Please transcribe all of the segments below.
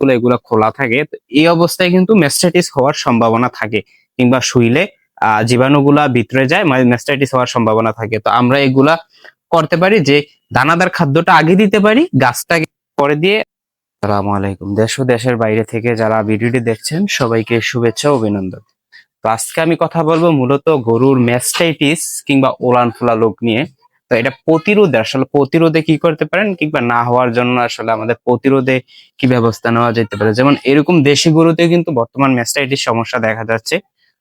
গুলো এগুলো খোলা থাকে এই অবস্থায় কিন্তু মেস্টাইটিস হওয়ার সম্ভাবনা থাকে। কিংবা শুইলে আহ জীবাণুগুলা ভিতরে যায় মানে মেস্টাইটিস হওয়ার সম্ভাবনা থাকে। তো আমরা এগুলা করতে পারি যে, দানাদার খাদ্যটা আগে দিতে পারি, গাছটাকে পরে দিয়ে আসসালামু আলাইকুম। দেশ ও দেশের বাইরে থেকে যারা ভিডিওটি দেখছেন, সবাইকে শুভেচ্ছা অভিনন্দন। তো আজকে আমি কথা বলব মূলত গরুর মেস্টাইটিস কিংবা ওলান ফোলা রোগ নিয়ে। তো এটা প্রতিরোধে, আসলে প্রতিরোধে কি করতে পারেন কিংবা না হওয়ার জন্য আসলে আমাদের প্রতিরোধে কি ব্যবস্থা নেওয়া যেতে পারে? যেমন এরকম দেশি গরুতে কিন্তু বর্তমান ম্যাস্টাইটিস সমস্যা দেখা যাচ্ছে।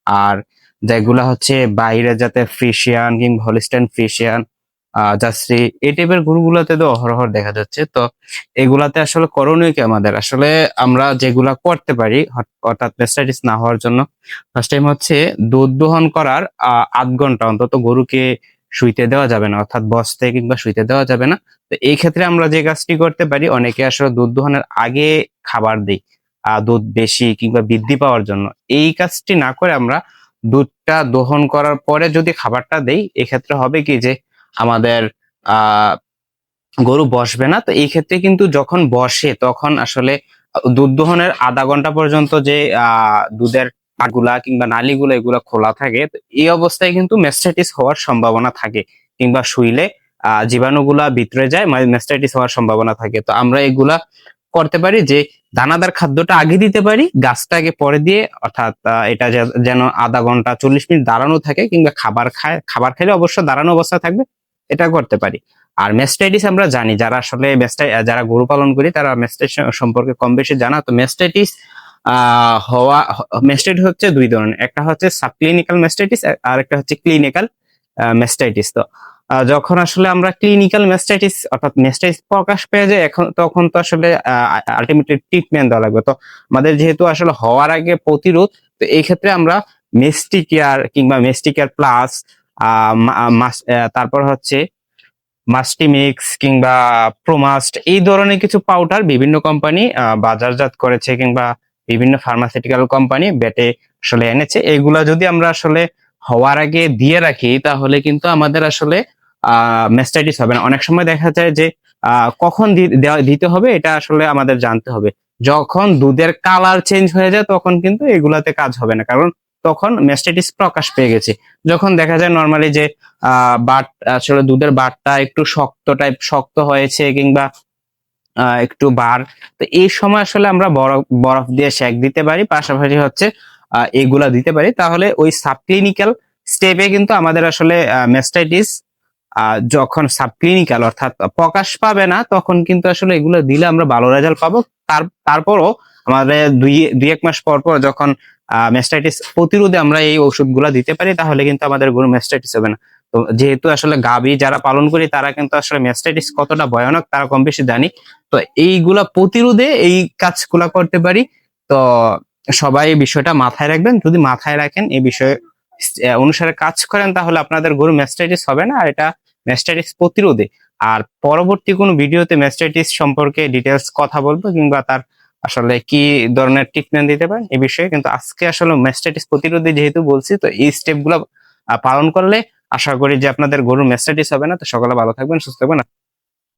আর যেগুলা হচ্ছে বাইরে যাতে ফ্রিশিয়ান কিংবা হলিস্টাইন ফ্রিশিয়ান জার্সি এই টাইপের গরুগুলোতে তো অহরহ দেখা যাচ্ছে। তো এগুলাতে আসলে করণীয় কি আমাদের? আসলে আমরা যেগুলা করতে পারি অর্থাৎ মেস্টাইটিস না হওয়ার জন্য ফার্স্ট টাইম হচ্ছে দুধ দহন করার আধ ঘণ্টা অন্তত গরুকে শুইতে দেওয়া যাবে না, অর্থাৎ বসতে কিংবা শুইতে দেওয়া যাবে না। তো এই ক্ষেত্রে আমরা যে কাজটি করতে পারি, অনেকে আসলে দুধ দহনের আগে খাবার দিই দুধ বেশি কিংবা বৃদ্ধি পাওয়ার জন্য। এই কাজটি না করে আমরা দুধটা দহন করার পরে যদি খাবারটা দেই, এক্ষেত্রে হবে কি যে আমাদের গরু বসবে না। তো এই ক্ষেত্রে কিন্তু যখন বসে, তখন আসলে দুধ দহনের আধা ঘণ্টা পর্যন্ত যে দুধের পাগুলা কিংবা নালীগুলো এগুলো খোলা থাকে এই অবস্থায় কিন্তু মেস্টাইটিস হওয়ার সম্ভাবনা থাকে কিংবা শুইলে জীবাণুগুলা ভিতরে যায় মানে মেস্টাইটিস হওয়ার সম্ভাবনা থাকে। তো আমরা এগুলা করতে পারি যে দানাদার খাদ্যটা আগে দিতে পারি, গাছটাকে পরে দিয়ে, অর্থাৎ এটা যেন আধা ঘণ্টা চল্লিশ মিনিট দাঁড়ানো থাকে কিংবা খাবার খায়, খাবার খেলে অবশ্য দাঁড়ানো অবস্থা থাকবে, এটা করতে পারি। আর মেস্টাইটিস আমরা জানি, যারা আসলে যারা গরু পালন করি তারা মেস্টাইটিস সম্পর্কে কম বেশি জানা, তো মেস্টাইটিস হওয়া মেস্টাইটিস হচ্ছে দুই ধরনের। একটা হচ্ছে সাবক্লিনিক্যাল মেস্টাইটিস আর একটা হচ্ছে ক্লিনিক্যাল মেস্টাইটিস তো যখন আসলে আমরা ক্লিনিক্যাল মেস্টাইটিস অর্থাৎ মেস্টাইটিস প্রকাশ পেয়ে যায়, এখন, তখন তো আসলে আলটিমেটলি ট্রিটমেন্ট দেওয়া লাগবে। তো, আমাদের যেহেতু আসলে হওয়ার আগে প্রতিরোধ, তো এই ক্ষেত্রে আমরা মেস্টিকেয়ার কিংবা মেস্টিকেয়ার প্লাস তারপর হচ্ছে মাস্টিমিক্স কিংবা প্রোমাস্ট এই ধরনের কিছু পাউডার বিভিন্ন কোম্পানি বাজারজাত করেছে কিংবা বিভিন্ন ফার্মাসিউটিক্যাল কোম্পানি বেটে আসলে এনেছে। এগুলা যদি আমরা আসলে হওয়ার আগে দিয়ে রাখি, তাহলে কিন্তু আমাদের আসলে মেস্টাইটিস হবে না। অনেক সময় দেখা যায় যে কখন দিতে হবে এটা আসলে আমাদের জানতে হবে। যখন দুধের কালার চেঞ্জ হয়ে যায়, তখন কিন্তু এগুলাতে কাজ হবে না। কারণ তখন মেস্টাইটিস প্রকাশ পেয়ে গেছে। যখন দেখা যায় নর্মালি যে আহ বাট, আসলে দুধের বাটটা একটু শক্ত টাইপ শক্ত হয়েছে কিংবা একটু বার। তো এই সময় আসলে আমরা বরফ বরফ দিয়ে সেক দিতে পারি, পাশাপাশি হচ্ছে এগুলা দিতে পারি। তাহলে ওই সাবক্লিনিক্যাল স্টেপে কিন্তু আমাদের আসলে মেস্টাইটিস যখন সাবক্লিনিক্যাল অর্থাৎ প্রকাশ পাবে না, তখন কিন্তু আসলে এগুলো দিলে আমরা ভালো রেজাল্ট পাবো। তার, তারপরও আমাদের দুই দুই এক মাস পর পর যখন মেস্টাইটিস প্রতিরোধে আমরা এই ওষুধগুলা দিতে পারি, তাহলে কিন্তু আমাদের গরু মেস্টাইটিস হবে না। তো যেহেতু আসলে গাবি যারা পালন করি, তারা কিন্তু আসলে ম্যাস্টাইটিস কতটা ভয়ানক তারা কম বেশি জানি। তো এইগুলা প্রতিরোধে এই কাজগুলা করতে পারি। তো সবাই এই বিষয়টা মাথায় রাখবেন। যদি মাথায় রাখেন এই বিষয়ে অনুসারে কাজ করেন, তাহলে আপনাদের গরু ম্যাস্টাইটিস হবে না, আর এটা ম্যাস্টাইটিস প্রতিরোধে। আর পরবর্তী কোনো ভিডিওতে ম্যাস্টাইটিস সম্পর্কে ডিটেলস কথা বলব, কিংবা তার আসলে কি ধরনের ট্রিটমেন্ট দিতে পারেন এই বিষয়ে। কিন্তু আজকে আসলে ম্যাস্টাইটিস প্রতিরোধে যেহেতু বলছি, তো এই স্টেপগুলো পালন করলে আশা করি যে আপনাদের গরুর মেস্টাইটিস হবে না তো সকালে ভালো থাকবেন সুস্থ থাকবেন।